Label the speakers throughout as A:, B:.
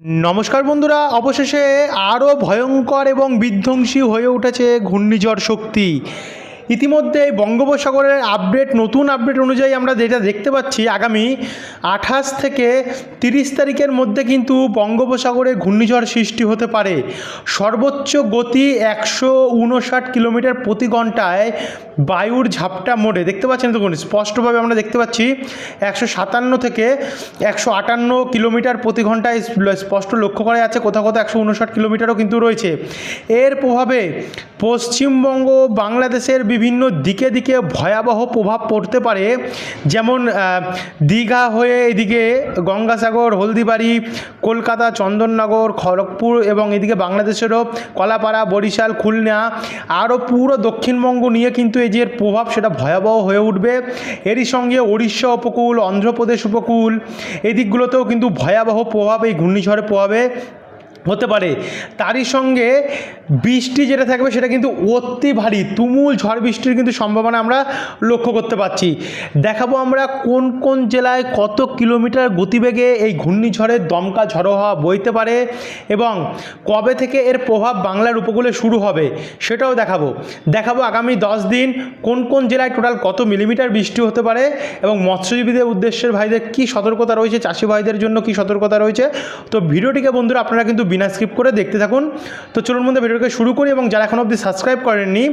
A: নমস্কার বন্ধুরা অবশেষে আরও ভয়ঙ্কর এবং বিধ্বংসী হয়ে উঠেছে ঘূর্ণিঝড় শক্তি। ইতিমধ্যে বঙ্গোপসাগরের আপডেট, নতুন আপডেট অনুযায়ী আমরা যেটা দেখতে পাচ্ছি, আগামী আঠাশ থেকে তিরিশ তারিখের মধ্যে কিন্তু বঙ্গোপসাগরে ঘূর্ণিঝড় সৃষ্টি হতে পারে। সর্বোচ্চ গতি একশো উনষাট কিলোমিটার প্রতি ঘন্টায় বায়ুর ঝাপটা মোড়ে। দেখতে পাচ্ছেন দেখুন, স্পষ্টভাবে আমরা দেখতে পাচ্ছি, একশো সাতান্ন থেকে একশো আটান্ন কিলোমিটার প্রতি ঘন্টায় স্পষ্ট লক্ষ্য করা যাচ্ছে, কোথাও কোথাও একশো উনষাট কিলোমিটারও কিন্তু রয়েছে। এর প্রভাবে পশ্চিমবঙ্গ বাংলাদেশের বিভিন্ন দিকে দিকে ভয়াবহ প্রভাব পড়তে পারে। যেমন দীঘা হয়ে এদিকে গঙ্গাসাগর, হলদিবাড়ি, কলকাতা, চন্দননগর, খড়গপুর এবং এদিকে বাংলাদেশেরও কলাপাড়া, বরিশাল, খুলনা আরও পুরো দক্ষিণবঙ্গ নিয়ে কিন্তু এই যে প্রভাব সেটা ভয়াবহ হয়ে উঠবে। এরই সঙ্গে উড়িষ্যা উপকূল, অন্ধ্রপ্রদেশ উপকূল এই দিকগুলোতেও কিন্তু ভয়াবহ প্রভাব, এই ঘূর্ণিঝড়ের প্রভাবে হতে পারে। তারই সঙ্গে বৃষ্টি যেটা থাকবে সেটা কিন্তু অতি ভারী, তুমুল ঝড় বৃষ্টির কিন্তু সম্ভাবনা আমরা লক্ষ্য করতে পারছি। দেখাবো আমরা কোন কোন জেলায় কত কিলোমিটার গতিবেগে এই ঘূর্ণিঝড়ের দমকা ঝড়ো হওয়া বইতে পারে এবং কবে থেকে এর প্রভাব বাংলার উপকূলে শুরু হবে সেটাও দেখাবো। দেখাবো আগামী দশ দিন কোন কোন জেলায় টোটাল কত মিলিমিটার বৃষ্টি হতে পারে এবং মৎস্যজীবীদের উদ্দেশ্যের ভাইদের কী সতর্কতা রয়েছে, চাষি ভাইদের জন্য কী সতর্কতা রয়েছে। তো ভিডিওটিকে বন্ধুরা আপনারা কিন্তু বিনা স্কিপ করে দেখতে থাকুন। তো চলুন বন্ধু ভিডিওকে শুরু করি এবং যারা এখন অবধি সাবস্ক্রাইব করেননি,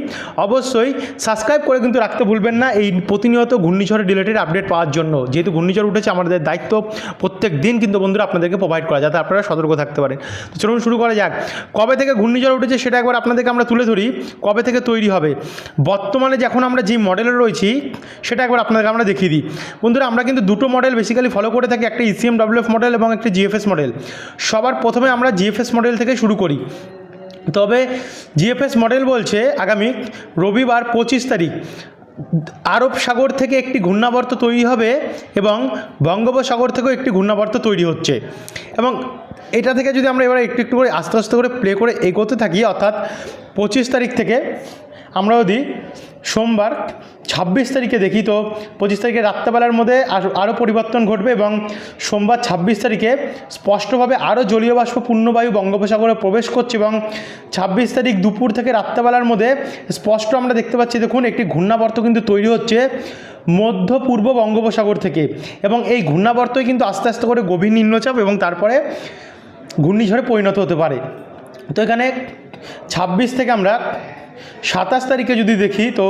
A: অবশ্যই সাবস্ক্রাইব করে কিন্তু রাখতে ভুলবেন না এই প্রতিনিয়ত ঘূর্ণিঝড়ের রিলেটেড আপডেট পাওয়ার জন্য। যেহেতু ঘূর্ণিঝড় উঠেছে, আমাদের দায়িত্ব প্রত্যেক দিন কিন্তু বন্ধুরা আপনাদেরকে প্রোভাইড করা, যাতে আপনারা সতর্ক থাকতে পারেন। তো চলুন শুরু করা যাক। কবে থেকে ঘূর্ণিঝড় উঠেছে সেটা একবার আপনাদেরকে আমরা তুলে ধরি, কবে থেকে তৈরি হবে? বর্তমানে যখন আমরা যে মডেলে রয়েছি, সেটা একবার আপনাদেরকে আমরা দেখিয়ে দিই। বন্ধুরা, আমরা কিন্তু দুটো মডেল বেসিক্যালি ফলো করে থাকি, একটা ইসিএম ডাব্লিউএফ মডেল এবং একটা জিএফএস মডেল সবার প্রথমে আমরা জিএফএস মডেল থেকে শুরু করি। তবে জিএফএস মডেল বলছে আগামী রবিবার পঁচিশ তারিখ, আরব সাগর থেকে একটি ঘূর্ণাবর্ত তৈরি হবে এবং বঙ্গোপসাগর থেকেও একটি ঘূর্ণাবর্ত তৈরি হচ্ছে। এবং এটা থেকে যদি আমরা এবার একটু একটু করে আস্তে আস্তে করে প্লে করে এগোতে থাকি, অর্থাৎ পঁচিশ তারিখ থেকে আমরা যদি সোমবার ছাব্বিশ তারিখে দেখি তো, পঁচিশ তারিখে রাত্রেবেলার মধ্যে আর- আরও পরিবর্তন ঘটবে এবং সোমবার ছাব্বিশ তারিখে স্পষ্টভাবে আরও জলীয় বাষ্প পূর্ণবায়ু বঙ্গোপসাগরে প্রবেশ করছে এবং ছাব্বিশ তারিখ দুপুর থেকে রাত্রেবেলার মধ্যে স্পষ্ট আমরা দেখতে পাচ্ছি, দেখুন একটি ঘূর্ণাবর্ত কিন্তু তৈরি হচ্ছে মধ্য পূর্ব বঙ্গোপসাগর থেকে এবং এই ঘূর্ণাবর্তই কিন্তু আস্তে আস্তে করে গভীর নিম্নচাপ এবং তারপরে ঘূর্ণিঝড়ে পরিণত হতে পারে। তো এখানে ছাব্বিশ থেকে আমরা সাতাশ তারিখে যদি দেখি, তো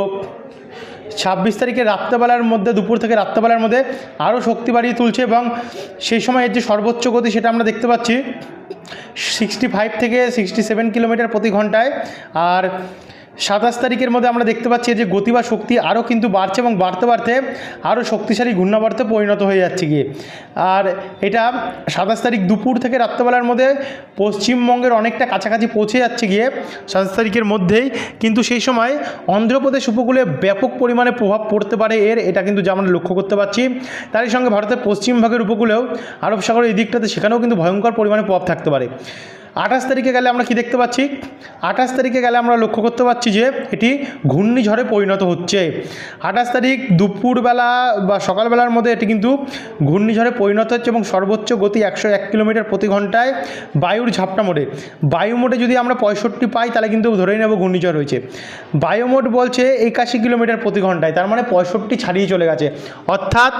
A: ছাব্বিশ তারিখে রাত্রেবেলার মধ্যে, দুপুর থেকে রাত্রেবেলার মধ্যে আরও শক্তি বাড়িয়ে তুলছে এবং সেই সময় এর যে সর্বোচ্চ গতি সেটা আমরা দেখতে পাচ্ছি। সিক্সটি ফাইভ থেকে সিক্সটি সেভেন কিলোমিটার প্রতি ঘন্টায়। আর সাতাশ তারিখের মধ্যে আমরা দেখতে পাচ্ছি যে গতি বা শক্তি আরও কিন্তু বাড়ছে এবং বাড়তে বাড়তে আরও শক্তিশালী ঘূর্ণাবর্তে পরিণত হয়ে যাচ্ছে গিয়ে। আর এটা সাতাশ তারিখ দুপুর থেকে রাত্রেবেলার মধ্যে পশ্চিমবঙ্গের অনেকটা কাছাকাছি পৌঁছে যাচ্ছে গিয়ে সাতাশ তারিখের মধ্যেই। কিন্তু সেই সময় অন্ধ্রপ্রদেশ উপকূলে ব্যাপক পরিমাণে প্রভাব পড়তে পারে এর, এটা কিন্তু যা আমরা লক্ষ্য করতে পারছি। তারই সঙ্গে ভারতের পশ্চিম ভাগের উপকূলেও আরব সাগরের এই দিকটাতে সেখানেও কিন্তু ভয়ঙ্কর পরিমাণে প্রভাব থাকতে পারে। আঠাশ তারিখে গেলে আমরা কি দেখতে পাচ্ছি? আঠাশ তারিখে গেলে আমরা লক্ষ্য করতে পারছি যে এটি ঘূর্ণিঝড়ে পরিণত হচ্ছে। আঠাশ তারিখ দুপুরবেলা বা সকালবেলার মধ্যে এটি কিন্তু ঘূর্ণিঝড়ে পরিণত হচ্ছে এবং সর্বোচ্চ গতি একশো এক কিলোমিটার প্রতি ঘন্টায় বায়ুর ঝাপটা মোড়ে। বায়ু মোডে যদি আমরা পঁয়ষট্টি পাই, তাহলে কিন্তু ধরেই নেব ঘূর্ণিঝড় হয়েছে। বায়ুমোড বলছে একাশি কিলোমিটার প্রতি ঘন্টায়, তার মানে পঁয়ষট্টি ছাড়িয়ে চলে গেছে। অর্থাৎ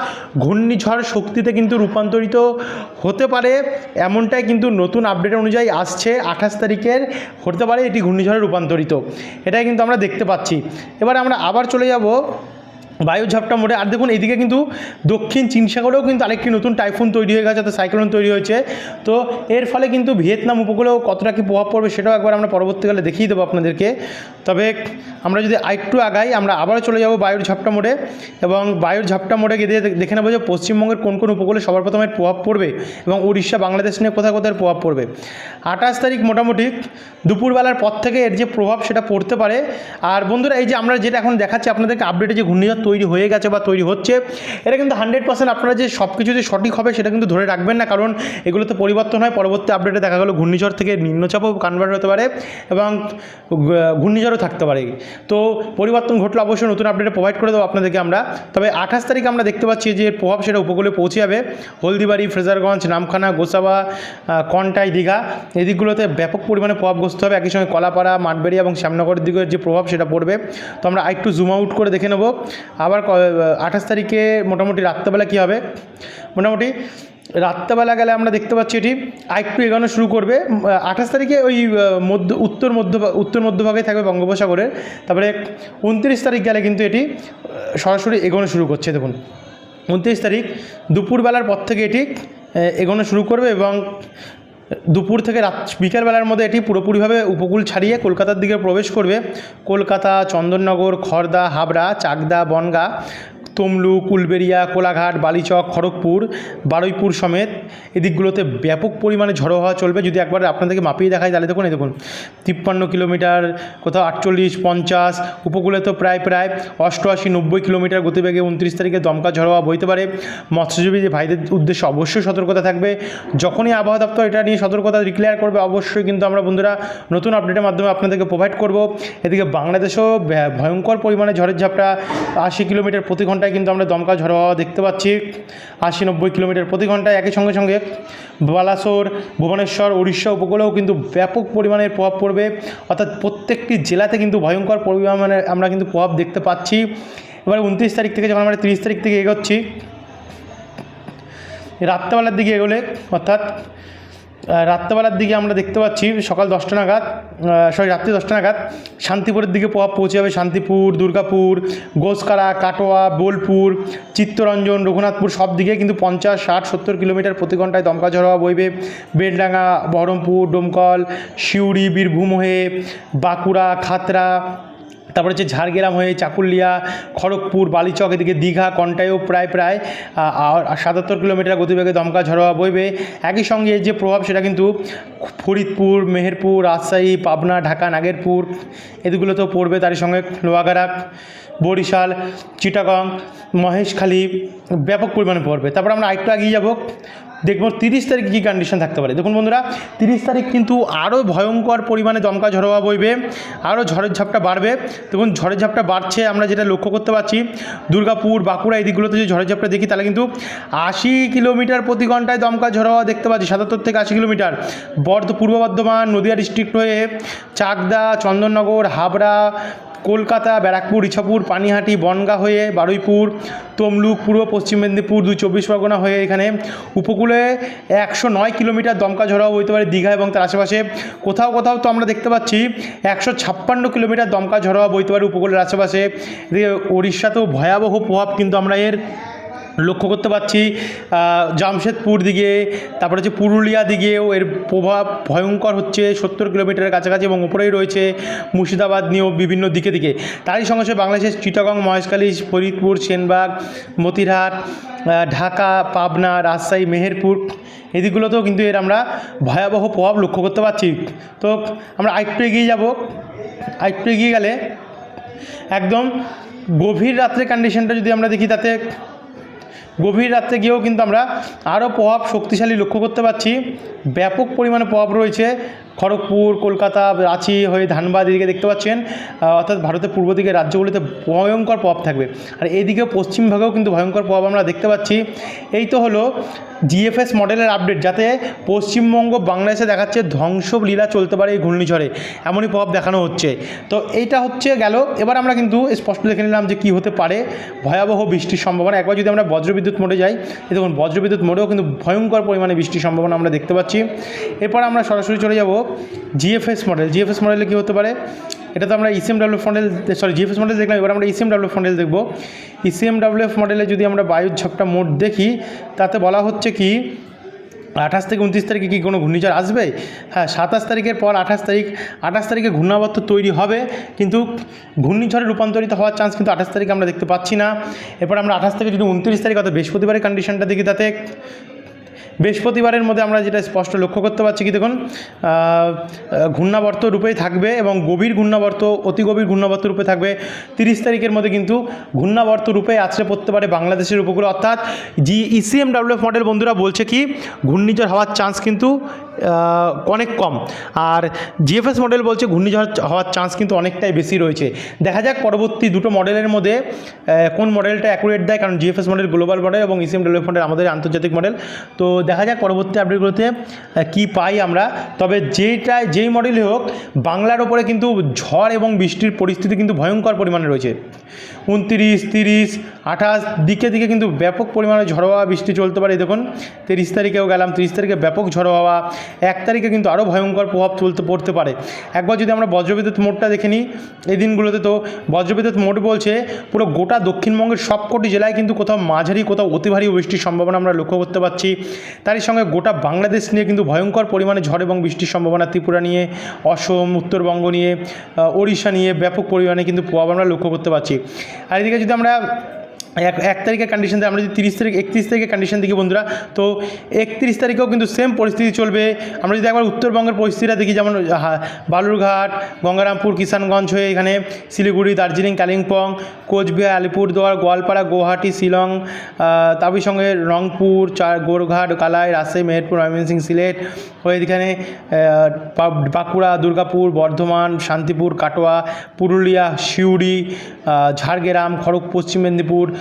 A: ঘূর্ণিঝড় শক্তিতে কিন্তু রূপান্তরিত হতে পারে, এমনটাই কিন্তু নতুন আপডেট অনুযায়ী আসছে আঠাশ তারিখের, হতে পারে এটি ঘূর্ণিঝড়ে রূপান্তরিত। এটাই কিন্তু আমরা দেখতে পাচ্ছি। এবার আমরা আবার চলে যাব বায়ুঝাপটা মোড়ে। আর দেখুন এদিকে কিন্তু দক্ষিণ চীন সাগরেও কিন্তু আরেকটি নতুন টাইফুন তৈরি হয়ে গেছে অর্থাৎ সাইক্লোন তৈরি হয়েছে। তো এর ফলে কিন্তু ভিয়েতনাম উপকূলেও কতটা কি প্রভাব পড়বে সেটাও একবার আমরা পরবর্তীকালে দেখিয়ে দেবো আপনাদেরকে। তবে আমরা যদি আরেকটু আগাই, আমরা আবারও চলে যাব বায়ুর ঝাপটা মোড়ে এবং বায়ুর ঝাপটা মোড়ে গিয়ে দেখে নেব যে পশ্চিমবঙ্গের কোন কোন উপকূলে সবার প্রথমে প্রভাব পড়বে এবং উড়িষ্যা, বাংলাদেশ নিয়ে কোথায় কোথায় প্রভাব পড়বে। আঠাশ তারিখ মোটামুটি দুপুরবেলার পর থেকে এর যে প্রভাব সেটা পড়তে পারে। আর বন্ধুরা, এই যে আমরা যেটা এখন দেখাচ্ছি, আপনাদেরকে আপডেটে যে ঘূর্ণিঝড় তৈরি হয়ে গেছে বা তৈরি হচ্ছে, এটা কিন্তু হান্ড্রেড পার্সেন্ট আপনারা যে সব কিছু যে সঠিক হবে সেটা কিন্তু ধরে রাখবেন না, কারণ এগুলোতে পরিবর্তন হয়, পরবর্তী আপডেটে দেখা গেলো ঘূর্ণিঝড় থেকে নিম্নচাপও কনভার্ট হতে পারে এবং ঘূর্ণিঝড়ও থাকতে পারে। তো পরিবর্তন ঘটলে অবশ্যই নতুন আপডেটে প্রোভাইড করে দেবো আপনাদেরকে আমরা। তবে আঠাশ তারিখে আমরা দেখতে পাচ্ছি যে প্রভাব সেটা উপকূলে পৌঁছে যাবে। হলদিবাড়ি, ফ্রেজারগঞ্জ, নামখানা, গোসাবা কন্টাই, দীঘা, এই দিকগুলোতে ব্যাপক পরিমাণে প্রভাবগ্রস্ত হবে। একই সঙ্গে কলাপাড়া, মাঠবেড়িয়া এবং শ্যামনগরের দিকের যে প্রভাব সেটা পড়বে। তো আমরা একটু জুম আউট করে দেখে নেব। আবার আঠাশ তারিখে মোটামুটি রাত্রেবেলা কী হবে? মোটামুটি রাত্রেবেলা গেলে আমরা দেখতে পাচ্ছি এটি আরেকটু এগোনো শুরু করবে। আঠাশ তারিখে ওই মধ্য, উত্তর মধ্য উত্তর মধ্যভাগে থাকবে বঙ্গোপসাগরের। তারপরে উনত্রিশ তারিখ গেলে কিন্তু এটি সরাসরি এগোনো শুরু করছে, দেখুন। উনত্রিশ তারিখ দুপুরবেলার পর থেকে এটি এগোনো শুরু করবে এবং দুপুর থেকে রাত, বিকেলবেলার মধ্যে এটি পুরোপুরিভাবে উপকূল ছাড়িয়ে কলকাতার দিকে প্রবেশ করবে। কলকাতা, চন্দননগর খড়দা হাবড়া, চাকদা, বনগা তমলুক উলবেড়িয়া কোলাঘাট, বালিচক, খড়গপুর, বারুইপুর সমেত এদিকগুলোতে ব্যাপক পরিমাণে ঝড়ো হওয়া চলবে। যদি একবার আপনাদেরকে মাপিয়ে দেখায় তাহলে দেখুন, এই দেখুন, তিপ্পান্ন কিলোমিটার, কোথাও আটচল্লিশ, পঞ্চাশ, উপকূলে তো প্রায় প্রায় অষ্টআশি, নব্বই কিলোমিটার গতিবেগে উনত্রিশ তারিখে দমকা ঝড়ো হওয়া বইতে পারে। মৎস্যজীবী যে ভাইদের উদ্দেশ্যে অবশ্যই সতর্কতা থাকবে। যখনই আবহাওয়া দপ্তর এটা নিয়ে সতর্কতা ডিক্লেয়ার করবে, অবশ্যই কিন্তু আমরা বন্ধুরা নতুন আপডেটের মাধ্যমে আপনাদেরকে প্রোভাইড করব। এদিকে বাংলাদেশেও ভয়ঙ্কর পরিমাণে ঝড়ের ঝাপটা আশি কিলোমিটার প্রতি ঘন্টায় কিন্তু আমরা দমকা ঝড়ো হওয়া দেখতে পাচ্ছি। আশি নব্বই কিলোমিটার প্রতি ঘন্টায় একই সঙ্গে সঙ্গে বালাসোর, ভুবনেশ্বর, উড়িষ্যা উপকূলেও কিন্তু ব্যাপক পরিমাণের প্রভাব পড়বে। অর্থাৎ প্রত্যেকটি জেলাতে কিন্তু ভয়ঙ্কর পরিমাণে আমরা কিন্তু প্রভাব দেখতে পাচ্ছি। এবার উনত্রিশ তারিখ থেকে যখন আমরা তিরিশ তারিখ থেকে এগোচ্ছি, রাত্রেবেলার দিকে এগোলে, অর্থাৎ রাত্রেবেলার দিকে আমরা দেখতে পাচ্ছি সকাল দশটা নাগাদ সরি রাত্রি দশটা নাগাদ শান্তিপুরের দিকে প্রভাব পৌঁছে যাবে। শান্তিপুর, দুর্গাপুর, গোসকারা, কাটোয়া, বোলপুর, চিত্তরঞ্জন, রঘুনাথপুর সব দিকে কিন্তু পঞ্চাশ, ষাট, সত্তর কিলোমিটার প্রতি ঘন্টায় দমকা ঝড় হওয়া বইবে। বেলডাঙ্গা, বহরমপুর, ডোমকল, সিউড়ি, বীরভূম হয়ে বাঁকুড়া খাতড়া তারপরে হচ্ছে ঝাড়গ্রাম হয়ে চাকুলিয়া, খড়গপুর, বালিচক, এদিকে দীঘা কন্টায়ও প্রায় প্রায় সাতাত্তর কিলোমিটার গতিবেগে দমকা ঝড়োয়া বইবে। একই সঙ্গে যে প্রভাব সেটা কিন্তু ফরিদপুর, মেহেরপুর, রাজশাহী, পাবনা, ঢাকা, নাগেরপুর, এদিকগুলোতেও পড়বে। তারই সঙ্গে লোহাগাড়া, বরিশাল, চিটাগং, মহেশখালী ব্যাপক পরিমাণে পড়বে। তারপর আমরা আরেকটু এগিয়ে যাব। দেখব তিরিশ তারিখ কী কন্ডিশন থাকতে পারে। দেখুন বন্ধুরা, তিরিশ তারিখ কিন্তু আরও ভয়ঙ্কর পরিমাণে দমকা ঝড়োয়া বইবে আরও ঝড়ের ঝাপটা বাড়বে। দেখুন, ঝড়ের ঝাপটা বাড়ছে, আমরা যেটা লক্ষ্য করতে পারছি, দুর্গাপুর, বাঁকুড়া এই দিকগুলোতে যে ঝড়ের ঝাপটা দেখি, তাহলে কিন্তু আশি কিলোমিটার প্রতি ঘন্টায় দমকা ঝড়োয়া দেখতে পাচ্ছি, সাতাত্তর থেকে আশি কিলোমিটার। বর্ধ, পূর্ব বর্ধমান, নদিয়া ডিস্ট্রিক্ট হয়ে চাকদা, চন্দননগর, হাবড়া কলকাতা, ব্যারাকপুর, ইছাপুর, পানিহাটি, বনগা হয়ে বারুইপুর, তমলুক, পূর্ব পশ্চিম মেদিনীপুর, দুই চব্বিশ পরগনা হয়ে এখানে উপকূলে একশো নয় কিলোমিটার দমকা ঝড়াও বইতে পারে দীঘা এবং তার আশেপাশে। কোথাও কোথাও তো আমরা দেখতে পাচ্ছি একশো ছাপ্পান্ন কিলোমিটার দমকা ঝড়াও বইতে পারে উপকূলের আশেপাশে। ওড়িশাতেও ভয়াবহ প্রভাব কিন্তু আমরা এর লক্ষ্য করতে পারছি জামশেদপুর দিকে, তারপরে হচ্ছে পুরুলিয়া দিকেও এর প্রভাব ভয়ঙ্কর হচ্ছে সত্তর কিলোমিটারের কাছাকাছি এবং উপরেই রয়েছে মুর্শিদাবাদ নিয়েও বিভিন্ন দিকে দিকে। তারই সঙ্গে সঙ্গে বাংলাদেশের চিটাগং, মহেশখালী, ফরিদপুর, সেনবাগ, মতিরহাট ঢাকা, পাবনা, রাজশাহী, মেহেরপুর এদিকগুলোতেও কিন্তু এর আমরা ভয়াবহ প্রভাব লক্ষ্য করতে পারছি। তো আমরা আরেকটু এগিয়ে যাব, আরেকটু এগিয়ে গেলে একদম গভীর রাত্রে কন্ডিশনটা যদি আমরা দেখি তাতে গভীর রাত্রে গিয়েও কিন্তু আমরা আরও প্রভাব শক্তিশালী লক্ষ্য করতে পারছি। ব্যাপক পরিমাণে প্রভাব রয়েছে খড়গপুর, কলকাতা, রাঁচি হয়ে ধানবাদ এদিকে দেখতে পাচ্ছেন। অর্থাৎ ভারতের পূর্ব দিকের রাজ্যগুলিতে ভয়ঙ্কর প্রভাব থাকবে। আর এদিকে পশ্চিমভাগেও কিন্তু ভয়ঙ্কর প্রভাব আমরা দেখতে পাচ্ছি। এই তো হলো জিএফএস মডেলের আপডেট, যাতে পশ্চিমবঙ্গ বাংলাদেশে দেখাচ্ছে ধ্বংস লীলা চলতে পারে এই ঘূর্ণিঝড়ে। এমনই প্রভাব দেখানো হচ্ছে। তো এইটা হচ্ছে গেল। এবার আমরা কিন্তু স্পষ্ট দেখে নিলাম যে কী হতে পারে। ভয়াবহ বৃষ্টির সম্ভাবনা। একবার যদি আমরা বজ্রবিদ্যুৎ মোডে যাই। এই দেখুন, বজ্রবিদ্যুৎ মোডেও কিন্তু ভয়ঙ্কর পরিমাণে বৃষ্টির সম্ভাবনা আমরা দেখতে পাচ্ছি। এরপর আমরা সরাসরি চলে যাব জিএফএস মডেল। জিএফএস মডেলে কী হতে পারে? এটা তো আমরা ECM W model sorry GFS model দেখলাম। এবার আমরা ইসিএম ডাব্লিউ মডেল দেখব। ইসিএম এফ মডেলে যদি আমরা বায়ুর ঝাপটা মোড দেখি, তাতে বলা হচ্ছে কি আঠাশ থেকে উনত্রিশ তারিখে কি কোনো ঘূর্ণিঝড় আসবে? হ্যাঁ সাতাশ তারিখের পর আঠাশ তারিখ, আঠাশ তারিখে ঘূর্ণাবর্ত তৈরি হবে, কিন্তু ঘূর্ণিঝড়ে রূপান্তরিত হওয়ার চান্স কিন্তু আঠাশ তারিখে আমরা দেখতে পাচ্ছি না। এরপর আমরা আঠাশ থেকে যদি উনত্রিশ তারিখ অর্থাৎ বৃহস্পতিবারের কন্ডিশনটা দেখি তাতে বৃহস্পতিবারের মধ্যে আমরা যেটা স্পষ্ট লক্ষ্য করতে পারছি কি দেখুন ঘূর্ণাবর্ত রূপেই থাকবে এবং গভীর ঘূর্ণাবর্ত, অতি গভীর ঘূর্ণাবর্ত রূপে থাকবে। তিরিশ তারিখের মধ্যে কিন্তু ঘূর্ণাবর্ত রূপে আছড়ে পড়তে পারে বাংলাদেশের উপকূলে। অর্থাৎ জি ইসিএম ডাব্লিউএফ মডেল বন্ধুরা বলছে কি, ঘূর্ণিঝড় হওয়ার চান্স কিন্তু অনেক কম। আর জিএফএস মডেল বলছে ঘূর্ণিঝড় হওয়ার চান্স কিন্তু অনেকটাই বেশি রয়েছে। দেখা যাক পরবর্তী দুটো মডেলের মধ্যে কোন মডেলটা অ্যাকুরেট দেয়, কারণ জিএফএস মডেল গ্লোবাল মডেল এবং ইসিএম ডেভেলপ মডেল আমাদের আন্তর্জাতিক মডেল তো দেখা যাক পরবর্তী আপডেটগুলোতে কি পাই আমরা। তবে যেটা যেই মডেলই হোক, বাংলার ওপরে কিন্তু ঝড় এবং বৃষ্টির পরিস্থিতি কিন্তু ভয়ঙ্কর পরিমাণে রয়েছে। উনতিরিশ, তিরিশ, আঠাশ, দিকে দিকে কিন্তু ব্যাপক পরিমাণে ঝড়ো হাওয়া বৃষ্টি চলতে পারে। দেখুন, তিরিশ তারিখেও গেলাম, তিরিশ তারিখে ব্যাপক ঝড়ো হাওয়া এক তারিখে কিন্তু আরও ভয়ঙ্কর প্রভাব চলতে পড়তে পারে। একবার যদি আমরা বজ্রবিদ্যুৎ মোড়টা দেখে নিই, এই দিনগুলোতে তো বজ্রবিদ্যুৎ মোড় বলছে, পুরো গোটা দক্ষিণবঙ্গের সবকটি জেলায় কিন্তু কোথাও মাঝারি, কোথাও অতি ভারী বৃষ্টির সম্ভাবনা আমরা লক্ষ্য করতে পারছি। তারই সঙ্গে গোটা বাংলাদেশ নিয়ে কিন্তু ভয়ঙ্কর পরিমাণে ঝড় এবং বৃষ্টির সম্ভাবনা, ত্রিপুরা নিয়ে, অসম, উত্তরবঙ্গ নিয়ে ওড়িশা নিয়ে ব্যাপক পরিমাণে কিন্তু প্রভাব আমরা লক্ষ্য করতে পারছি। আর এদিকে যদি আমরা এক এক তারিখের কন্ডিশন আমরা যদি তিরিশ তারিখ একত্রিশ তারিখের কন্ডিশন দেখি বন্ধুরা, তো একত্রিশ তারিখেও কিন্তু সেম পরিস্থিতি চলবে। আমরা যদি একবার উত্তরবঙ্গের পরিস্থিতিটা দেখি, যেমন বালুরঘাট, গঙ্গারামপুর, কিষানগঞ্জ হয়ে এখানে শিলিগুড়ি, দার্জিলিং, কালিম্পং, কোচবিহার, আলিপুরদুয়ার, গোয়ালপাড়া, গুয়াহাটি, শিলং তারই সঙ্গে রংপুর চার গোরঘাট, কালাই, রাজশাহী, মেহেরপুর ময়মনসিংহ সিলেট হয়ে এখানে বাঁকুড়া, দুর্গাপুর, বর্ধমান, শান্তিপুর, কাটোয়া, পুরুলিয়া, সিউড়ি ঝাড়গ্রাম, খড়গ, পশ্চিম মেদিনীপুর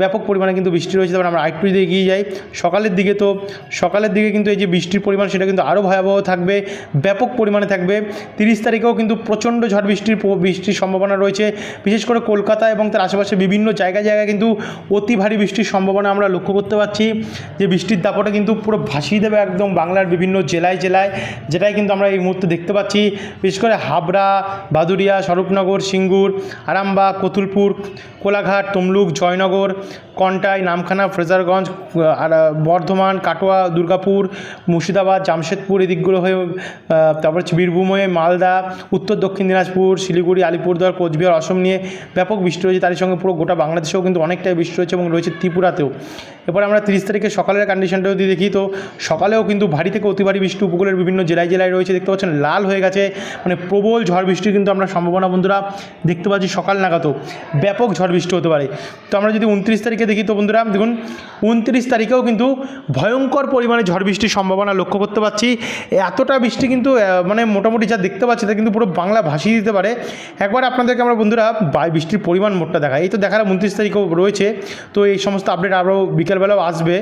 A: ব্যাপক পরিমাণে কিন্তু বৃষ্টি রয়েছে। তারপর আমরা আরেকটু যদি এগিয়ে যাই, সকালের দিকে তো, সকালের দিকে কিন্তু এই যে বৃষ্টির পরিমাণ, সেটা কিন্তু আরও ভয়াবহ থাকবে, ব্যাপক পরিমাণে থাকবে। তিরিশ তারিখেও কিন্তু প্রচণ্ড ঝড় বৃষ্টির বৃষ্টির সম্ভাবনা রয়েছে। বিশেষ করে কলকাতা এবং তার আশেপাশে বিভিন্ন জায়গায় জায়গায় কিন্তু অতি ভারী বৃষ্টির সম্ভাবনা আমরা লক্ষ্য করতে পারছি। যে বৃষ্টির দাপটে কিন্তু পুরো ভাসিয়ে দেবে একদম বাংলার বিভিন্ন জেলায় জেলায়, যেটাই কিন্তু আমরা এই মুহূর্তে দেখতে পাচ্ছি। বিশেষ করে হাবড়া বাদুরিয়া স্বরূপনগর, সিঙ্গুর, আরামবাগ, কতুলপুর, কোলাঘাট, তমলুক, জয়নগর কন্টাই, নামখানা, ফ্রেজারগঞ্জ আর বর্ধমান, কাটোয়া, দুর্গাপুর, মুর্শিদাবাদ, জামশেদপুর এদিকগুলো হয়ে তারপর হচ্ছে বীরভূম হয়ে মালদা, উত্তর দক্ষিণ দিনাজপুর, শিলিগুড়ি, আলিপুরদুয়ার, কোচবিহার, অসম নিয়ে ব্যাপক বৃষ্টি রয়েছে। তার সঙ্গে পুরো গোটা বাংলাদেশেও কিন্তু অনেকটাই বৃষ্টি রয়েছে এবং রয়েছে ত্রিপুরাতেও। এরপর আমরা তিরিশ তারিখে সকালের কন্ডিশনটা যদি দেখি। তো সকালেও কিন্তু ভারী থেকে অতি ভারী বৃষ্টি, উপকূলের বিভিন্ন জেলায় জেলায় রয়েছে। দেখতে পাচ্ছেন, লাল হয়ে গেছে। মানে প্রবল ঝড় বৃষ্টির কিন্তু আমরা সম্ভাবনা, বন্ধুরা। দেখতে পাচ্ছি সকাল নাগাদও। ব্যাপক ঝড় বৃষ্টি হতে পারে। তো আমরা যদি উনত্রিশ তারিখে দেখি তো, বন্ধুরা, দেখুন, উনত্রিশ তারিখেও কিন্তু ভয়ঙ্কর পরিমাণে ঝড় বৃষ্টির সম্ভাবনা লক্ষ্য করতে পারছি এতটা বৃষ্টি কিন্তু মানে মোটামুটি যা দেখতে পাচ্ছি, তা কিন্তু পুরো বাংলা ভাসিয়ে দিতে পারে। একবার আপনাদেরকে আমরা, বন্ধুরা বৃষ্টির পরিমাণ মোটটা দেখাই। এই তো দেখালাম উনত্রিশ তারিখেও রয়েছে। তো এই সমস্ত আপডেট আরও বিকেলবেলাও আসবে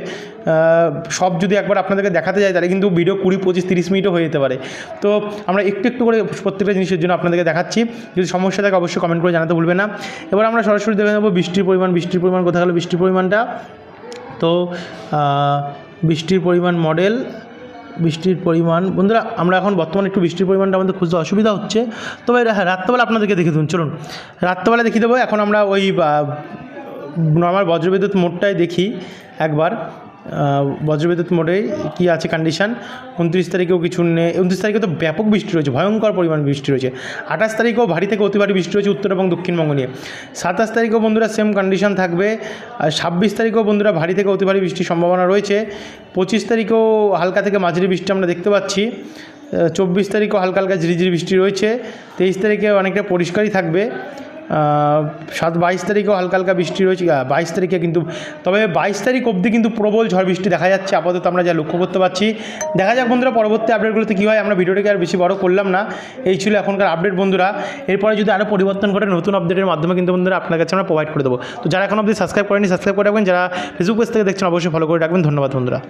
A: সব যদি একবার আপনাদেরকে দেখাতে যাই তাহলে কিন্তু ভিডিও কুড়ি, পঁচিশ, তিরিশ মিনিটও হয়ে যেতে পারে। তো আমরা একটু একটু করে প্রত্যেকটা জিনিসের জন্য আপনাদেরকে দেখাচ্ছি। যদি সমস্যা থাকে অবশ্যই কমেন্ট করে জানাতে ভুলবেন না। এবার আমরা সরাসরি দেখে নেব বৃষ্টির পরিমাণ বৃষ্টির পরিমাণ কোথায় গেলো, বৃষ্টির পরিমাণটা। তো বৃষ্টির পরিমাণ মডেল বৃষ্টির পরিমাণ, বন্ধুরা আমরা এখন বর্তমানে একটু বৃষ্টির পরিমাণটা আমাদের খুঁজতে অসুবিধা হচ্ছে। তবে হ্যাঁ রাত্রেবেলা আপনাদেরকে দেখে দিন, চলুন। রাত্রেবেলা দেখিয়ে দেবো, এখন আমরা ওই নর্মাল বজ্রবিদ্যুৎ মোডটাই দেখি একবার। বজ্রবিদ্যুৎ মোডে কী আছে কন্ডিশান উনত্রিশ তারিখেও কিছু নেই উনত্রিশ তারিখে তো ব্যাপক বৃষ্টি রয়েছে, ভয়ঙ্কর পরিমাণ বৃষ্টি রয়েছে। আঠাশ তারিখেও ভারী থেকে অতি ভারী বৃষ্টি রয়েছে উত্তর এবং দক্ষিণবঙ্গ নিয়ে। সাতাশ তারিখেও বন্ধুরা সেম কন্ডিশন থাকবে। আর ছাব্বিশ তারিখেও বন্ধুরা ভারী থেকে অতি ভারী বৃষ্টির সম্ভাবনা রয়েছে। পঁচিশ তারিখেও হালকা থেকে মাঝারি বৃষ্টি আমরা দেখতে পাচ্ছি। চব্বিশ তারিখেও হালকা হালকা ঝিরিঝিরি বৃষ্টি রয়েছে। তেইশ তারিখে অনেকটা পরিষ্কারই থাকবে। সাত বাইশ তারিখেও হালকা হালকা বৃষ্টি রয়েছে বাইশ তারিখে কিন্তু, তবে বাইশ তারিখ অবধি কিন্তু প্রবল ঝড় বৃষ্টি দেখা যাচ্ছে, আপাতত আমরা যা লক্ষ্য করতে পারছি। দেখা যাক বন্ধুরা পরবর্তী আপডেটগুলোতে কী হয়, আমরা ভিডিওটাকে আর বেশি বড় করলাম না, এই ছিল এখনকার আপডেট বন্ধুরা। এরপরে যদি আরও পরিবর্তন করে নতুন আপডেটের মাধ্যমে কিন্তু বন্ধুরা আপনার কাছে আমরা প্রোভাইড করে দেবো। তো যারা এখন অবধি সাবস্ক্রাইব করেনি সাবস্ক্রাইব করে রাখবেন, যারা ফেসবুক পেজ থেকে দেখছেন, অবশ্যই ফলো করে রাখবেন। ধন্যবাদ বন্ধুরা।